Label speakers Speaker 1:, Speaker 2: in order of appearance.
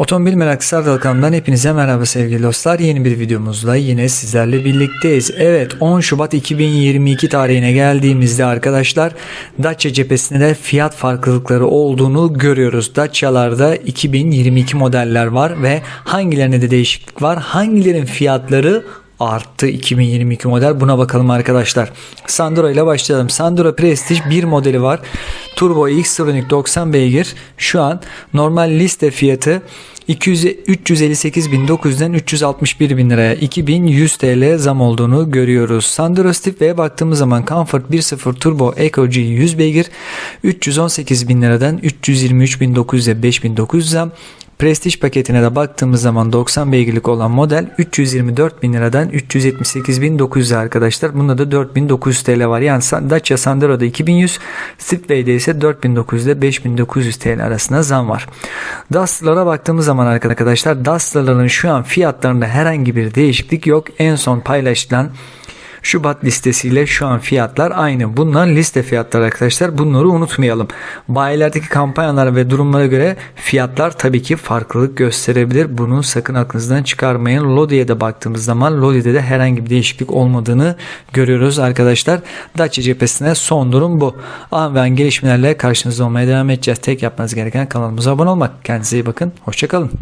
Speaker 1: Otomobil Meraklısı kanalından hepinize merhaba sevgili dostlar. Yeni bir videomuzla yine sizlerle birlikteyiz. Evet 10 Şubat 2022 tarihine geldiğimizde arkadaşlar Dacia cephesinde de fiyat farklılıkları olduğunu görüyoruz. Dacia'larda 2022 modeller var ve hangilerine de değişiklik var. Hangilerin fiyatları arttı 2022 model buna bakalım arkadaşlar. Sandero ile başlayalım. Sandero Prestige bir modeli var. Turbo X Tronic 90 beygir. Şu an normal liste fiyatı 200 358.900'den 361.000 liraya 2100 TL zam olduğunu görüyoruz. Sandero Stipe'ye baktığımız zaman Comfort 1.0 Turbo Eco G 100 beygir 318.000 liradan 323.900'e 5.900 zam. Prestige paketine de baktığımız zaman 90 beygirlik olan model 324 bin liradan 378.900 arkadaşlar. Bunda da 4900 TL var. Yani Dacia Sandero'da 2100, Stepway'de ise 4900 ile 5900 TL arasında zam var. Duster'lara baktığımız zaman arkadaşlar Duster'ların şu an fiyatlarında herhangi bir değişiklik yok. En son paylaşılan Şubat listesiyle şu an fiyatlar aynı. Bunlar liste fiyatları arkadaşlar. Bunları unutmayalım. Bayilerdeki kampanyalar ve durumlara göre fiyatlar tabii ki farklılık gösterebilir. Bunu sakın aklınızdan çıkarmayın. Lodi'ye de baktığımız zaman Lodi'de de herhangi bir değişiklik olmadığını görüyoruz arkadaşlar. Dacia cephesine son durum bu. An ve an gelişmelerle karşınızda olmaya devam edeceğiz. Tek yapmanız gereken kanalımıza abone olmak. Kendinize iyi bakın. Hoşçakalın.